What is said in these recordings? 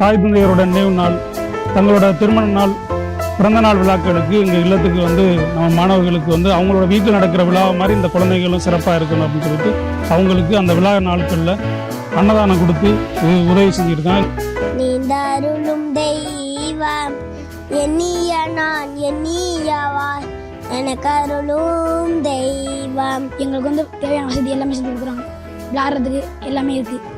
தாய் தந்தையரோட நினைவு நாள் தங்களோட திருமண நாள் பிறந்த நாள் விழாக்களுக்கு எங்கள் இல்லத்துக்கு வந்து நம்ம மாணவர்களுக்கு வந்து அவங்களோட வீட்டில் நடக்கிற விழா மாதிரி இந்த குழந்தைகளும் சிறப்பாக இருக்கணும் அப்படின்னு சொல்லிட்டு அவங்களுக்கு அந்த விழா நாட்களில் அன்னதானம் கொடுத்து உதவி செஞ்சுருக்கேன் நீந்தருளும் தெய்வம் எண்ணிய நான் எண்ணியவாய் எனக்கு அருளும் தெய்வம். எங்களுக்கு வந்து தேவையான வசதி எல்லாமே செஞ்சு கொடுக்குறாங்க. விளாட்றதுக்கு எல்லாமே இருக்குது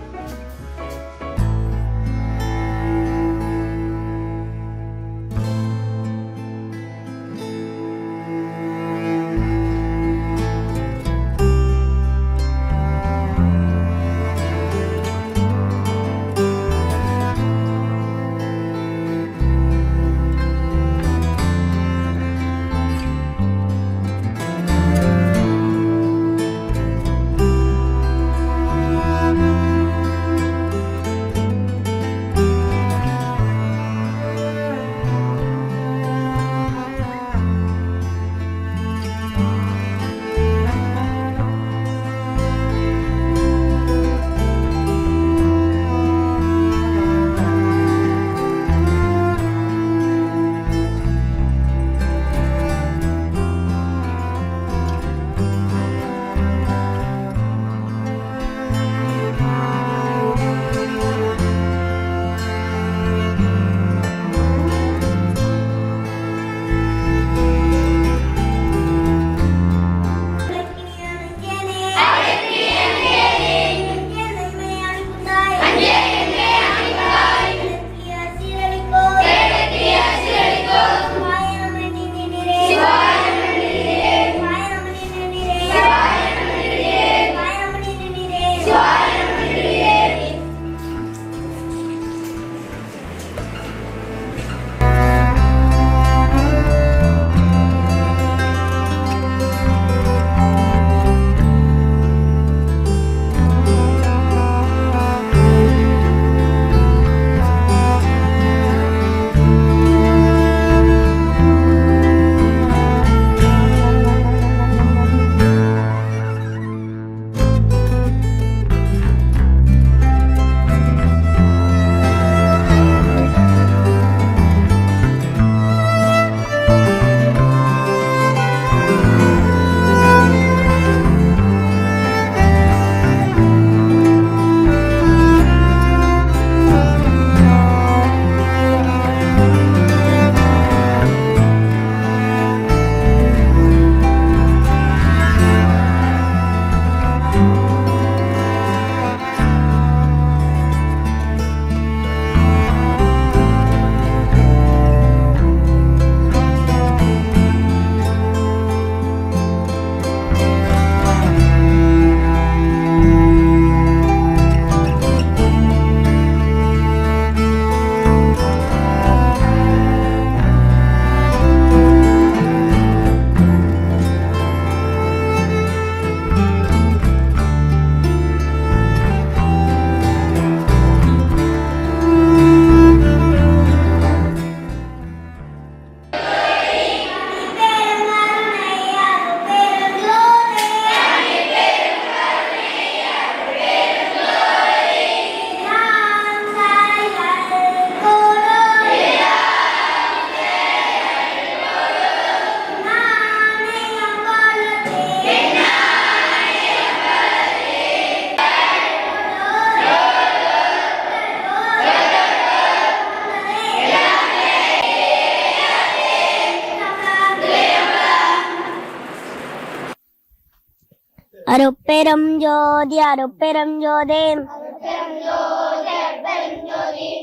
அருப்பெரும் ஜோதி அருப்பெரும் ஜோதே.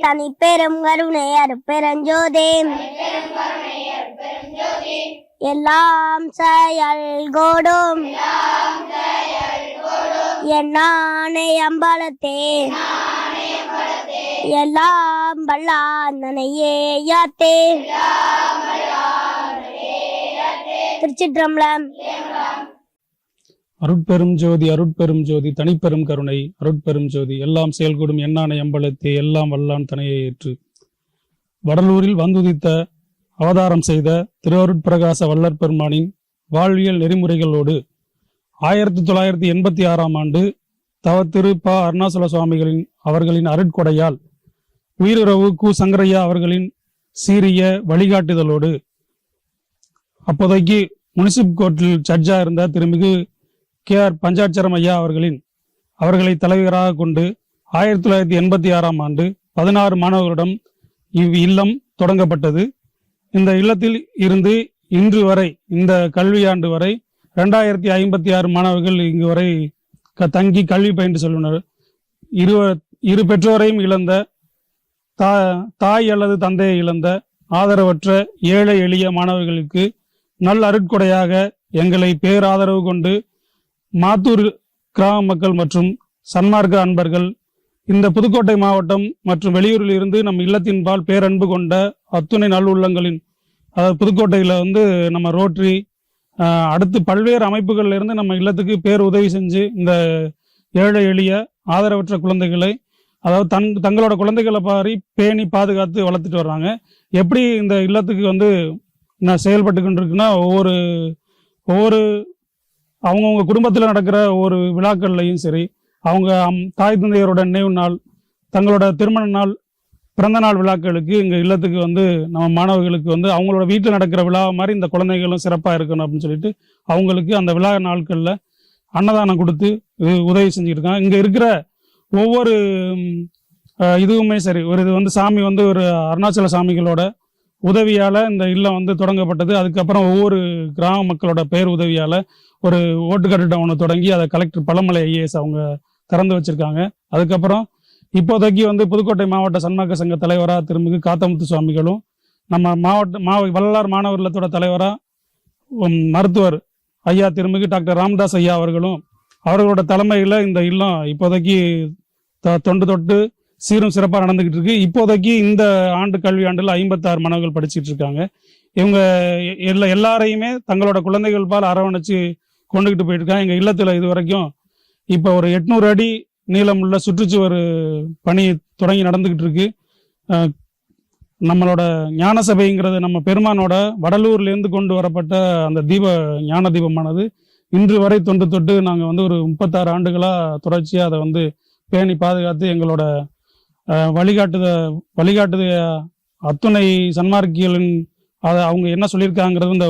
தனிப்பெரும் கருணை அருப்பெரும் ஜோதே. எல்லாம் செயல்கோடும். என்னானே அம்பலத்தே. எல்லாம் வல்லாந்தனையே யாத்தே. திருச்சிற்றம்பலம். அருட்பெரும் ஜோதி அருட்பெரும் ஜோதி தனிப்பெரும் கருணை அருட்பெரும் ஜோதி எல்லாம் செயல்கூடும் எண்ணானை எம்பலத்தை எல்லாம் வல்லான் தனையை ஏற்று. வடலூரில் வந்துதித்த அவதாரம் செய்த திருவருட்பிரகாச வல்லற் பெருமானின் வாழ்வியல் நெறிமுறைகளோடு ஆயிரத்தி தொள்ளாயிரத்தி எண்பத்தி ஆறாம் ஆண்டு தவ திரு ப அருணாசல சுவாமிகளின் அவர்களின் அருட்கொடையால் உயிருறவு கு சங்கரையா அவர்களின் சீரிய வழிகாட்டுதலோடு அப்போதைக்கு முனிசிப் கோர்ட்டில் ஜட்ஜா இருந்த திருமிகு கே ஆர் பஞ்சாட்சரம் ஐயா அவர்களின் அவர்களை தலைவராக கொண்டு ஆயிரத்தி தொள்ளாயிரத்தி எண்பத்தி ஆறாம் ஆண்டு பதினாறு மாணவர்களிடம் இவ் இல்லம் தொடங்கப்பட்டது. இந்த இல்லத்தில் இருந்து இன்று வரை இந்த கல்வியாண்டு வரை ரெண்டாயிரத்தி ஐம்பத்தி ஆறு மாணவர்கள் இங்கு வரை க- தங்கி கல்வி பயின்று செல்லுனர் இரு இரு பெற்றோரையும் இழந்த தா தாய் அல்லது தந்தையை இழந்த ஆதரவற்ற ஏழை எளிய மாணவர்களுக்கு நல் அருட்கொடையாக எங்களை பேராதரவு கொண்டு மாத்தூர் கிராம மக்கள் மற்றும் சன்மார்க்க அன்பர்கள் இந்த புதுக்கோட்டை மாவட்டம் மற்றும் வெளியூரில் இருந்து நம் இல்லத்தின்பால் பேரன்பு கொண்ட அத்துணை நல்லுள்ளங்களின் அதாவது புதுக்கோட்டையில் வந்து நம்ம ரோட்ரி அடுத்து பல்வேறு அமைப்புகள்ல இருந்து நம்ம இல்லத்துக்கு பேர் உதவி செஞ்சு இந்த ஏழை எளிய ஆதரவற்ற குழந்தைகளை அதாவது தன் தங்களோட குழந்தைகளை பாரி பேணி பாதுகாத்து வளர்த்துட்டு வர்றாங்க. எப்படி இந்த இல்லத்துக்கு வந்து நான் செயல்பட்டு கொண்டிருக்குன்னா ஒவ்வொரு ஒவ்வொரு அவங்கவுங்க குடும்பத்தில் நடக்கிற ஒரு விழாக்கள்லையும் சரி அவங்க அம்- தாய் தந்தையரோட நினைவு நாள் தங்களோட திருமண நாள் பிறந்த நாள் விழாக்களுக்கு இங்கே இல்லத்துக்கு வந்து நம்ம மாணவர்களுக்கு வந்து அவங்களோட வீட்டில் நடக்கிற விழா மாதிரி இந்த குழந்தைகளும் சிறப்பாக இருக்கணும் அப்படின்னு சொல்லிட்டு அவங்களுக்கு அந்த விழா நாட்களில் அன்னதானம் கொடுத்து உதவி செஞ்சுருக்காங்க இருக்காங்க இங்கே இருக்கிற ஒவ்வொரு இதுவுமே சரி ஒரு இது வந்து சாமி வந்து ஒரு அருணாச்சல சாமிகளோட உதவியால் இந்த இல்லம் வந்து தொடங்கப்பட்டது. அதுக்கப்புறம் ஒவ்வொரு கிராம மக்களோட பேர் உதவியால் ஒரு ஓட்டு கட்டிடம் ஒன்று தொடங்கி அதை கலெக்டர் பழமலை ஐஏஎஸ் அவங்க திறந்து வச்சிருக்காங்க. அதுக்கப்புறம் இப்போதைக்கு வந்து புதுக்கோட்டை மாவட்ட சன்மார்க்க சங்க தலைவராக திருமிகு காத்தமுத்து சுவாமிகளும் நம்ம மாவட்ட மா வள்ளலார் மாணவர் இல்லத்தோட தலைவராக மருத்துவர் ஐயா திருமிகு டாக்டர் ராமதாஸ் ஐயா அவர்களும் அவர்களோட தலைமையில் இந்த இல்லம் இப்போதைக்கு த- தொண்டு தொட்டு சீரும் சிறப்பாக நடந்துகிட்டு இருக்கு. இப்போதைக்கு இந்த ஆண்டு கல்வி ஆண்டில் ஐம்பத்தாறு மாணவர்கள் படிச்சுட்டு இருக்காங்க. இவங்க எல்லா எல்லாரையுமே தங்களோட குழந்தைகள் பால் அரவணைச்சு கொண்டுகிட்டு போயிட்டு இருக்காங்க எங்கள் இல்லத்தில் இது வரைக்கும் இப்போ ஒரு எட்நூறு அடி நீளமுள்ள சுற்றுச்சுவர் பணி தொடங்கி நடந்துகிட்டு இருக்கு. நம்மளோட ஞான சபைங்கிறது நம்ம பெருமானோட வடலூர்லேருந்து கொண்டு வரப்பட்ட அந்த தீப ஞான தீபமானது. இன்று வரை தொண்டு தொட்டு நாங்கள் வந்து ஒரு முப்பத்தாறு ஆண்டுகளாக தொடர்ச்சியாக அதை வந்து பேணி பாதுகாத்து எங்களோட வழிகாட்டுத வழிகாட்டுத அத்துணை சன்மார்க்கிகளின் அதை அவங்க என்ன சொல்லியிருக்காங்கிறது இந்த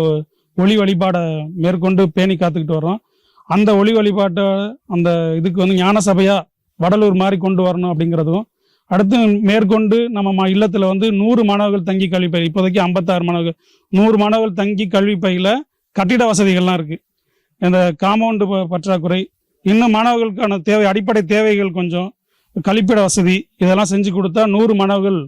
ஒளி வழிபாடை மேற்கொண்டு பேணி காத்துக்கிட்டு வரோம் அந்த ஒளி வழிபாட்டை அந்த இதுக்கு வந்து ஞான சபையா வடலூர் மாதிரி கொண்டு வரணும் அப்படிங்கிறதும் அடுத்து மேற்கொண்டு நம்ம ம- வந்து நூறு மாணவர்கள் தங்கி கல்வி பயிர் இப்போதைக்கு ஐம்பத்தாறு மாணவர்கள் நூறு மாணவர்கள் தங்கி கல்வி பயில கட்டிட வசதிகள்லாம் இருக்கு. இந்த காம்பவுண்டு பற்றாக்குறை இன்னும் மாணவர்களுக்கான தேவை அடிப்படை தேவைகள் கொஞ்சம் கழிப்பிட வசதி இதெல்லாம் செஞ்சு கொடுத்தா நூறு மாணவர்கள்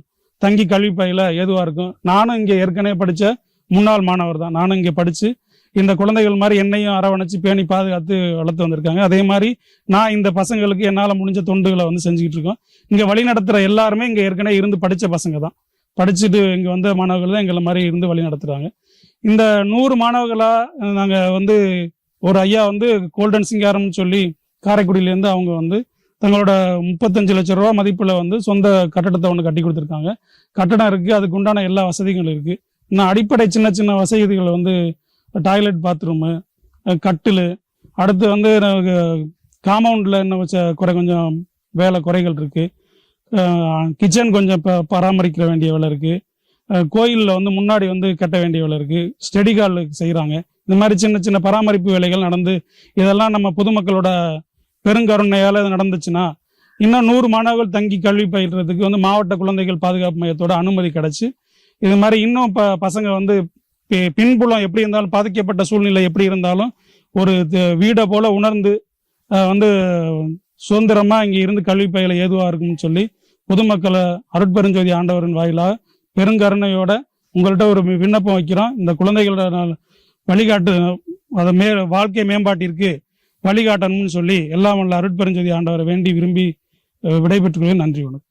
தங்கி கல்வி பயில ஏதுவா இருக்கும். நானும் இங்கே ஏற்கனவே படித்த முன்னாள் மாணவர் தான். நானும் இங்கே படித்து இந்த குழந்தைகள் மாதிரி என்னையும் அரவணைச்சு பேணி பாதுகாத்து வளர்த்து வந்திருக்காங்க. அதே மாதிரி நான் இந்த பசங்களுக்கு என்னால் முடிஞ்ச தொண்டுகளை வந்து செஞ்சுக்கிட்டு இருக்கோம். இங்கே வழி நடத்துகிற எல்லாருமே இங்கே ஏற்கனவே இருந்து படித்த பசங்க தான். படிச்சுட்டு இங்கே வந்த மாணவர்கள் தான் எங்களை மாதிரி இருந்து வழி நடத்துகிறாங்க இந்த நூறு மாணவர்களாக நாங்கள் வந்து ஒரு ஐயா வந்து கோல்டன் சிங்காரம்னு சொல்லி காரைக்குடியிலேருந்து அவங்க வந்து தங்களோட முப்பத்தஞ்சு லட்ச ரூபா மதிப்பில் வந்து சொந்த கட்டடத்தை ஒன்று கட்டி கொடுத்துருக்காங்க. கட்டடம் இருக்குது அதுக்கு உண்டான எல்லா வசதிகளும் இருக்குது இன்னும் அடிப்படை சின்ன சின்ன வசதிகள் வந்து டாய்லெட் பாத்ரூமு கட்டில் அடுத்து வந்து காம்பவுண்டில் இன்னும் வச்ச குறை கொஞ்சம் வேலை குறைகள் இருக்குது கிச்சன் கொஞ்சம் ப பராமரிக்க வேண்டிய வேலை இருக்குது கோயிலில் வந்து முன்னாடி வந்து கட்ட வேண்டிய வேலை இருக்குது ஸ்டெடி கால் செய்கிறாங்க இந்த மாதிரி சின்ன சின்ன பராமரிப்பு வேலைகள் நடந்து இதெல்லாம் நம்ம பொதுமக்களோட பெருங்கருணையால் அது நடந்துச்சுன்னா இன்னும் நூறு மாணவர்கள் தங்கி கல்வி பயிர்றதுக்கு வந்து மாவட்ட குழந்தைகள் பாதுகாப்பு மையத்தோட அனுமதி கிடைச்சி. இது மாதிரி இன்னும் ப பசங்க வந்து பின்புலம் எப்படி இருந்தாலும் பாதிக்கப்பட்ட சூழ்நிலை எப்படி இருந்தாலும் ஒரு வீடை போல உணர்ந்து வந்து சுதந்திரமாக இங்கே இருந்து கல்வி பயில ஏதுவாக இருக்கும்னு சொல்லி பொதுமக்களை அருட்பெருஞ்சோதி ஆண்டவரின் வாயிலாக பெருங்கருணையோட உங்கள்கிட்ட ஒரு விண்ணப்பம் வைக்கிறோம். இந்த குழந்தைகளோட வழிகாட்டு அதை மே வாழ்க்கை மேம்பாட்டிற்கு வழிகாட்டணும்னு சொல்லி எல்லாம் வல்ல அருட்பெருஞ்சோதி ஆண்டவரை வேண்டி விரும்பி விடைபெற்றுக் கொள்கிறேன். நன்றி வணக்கம்.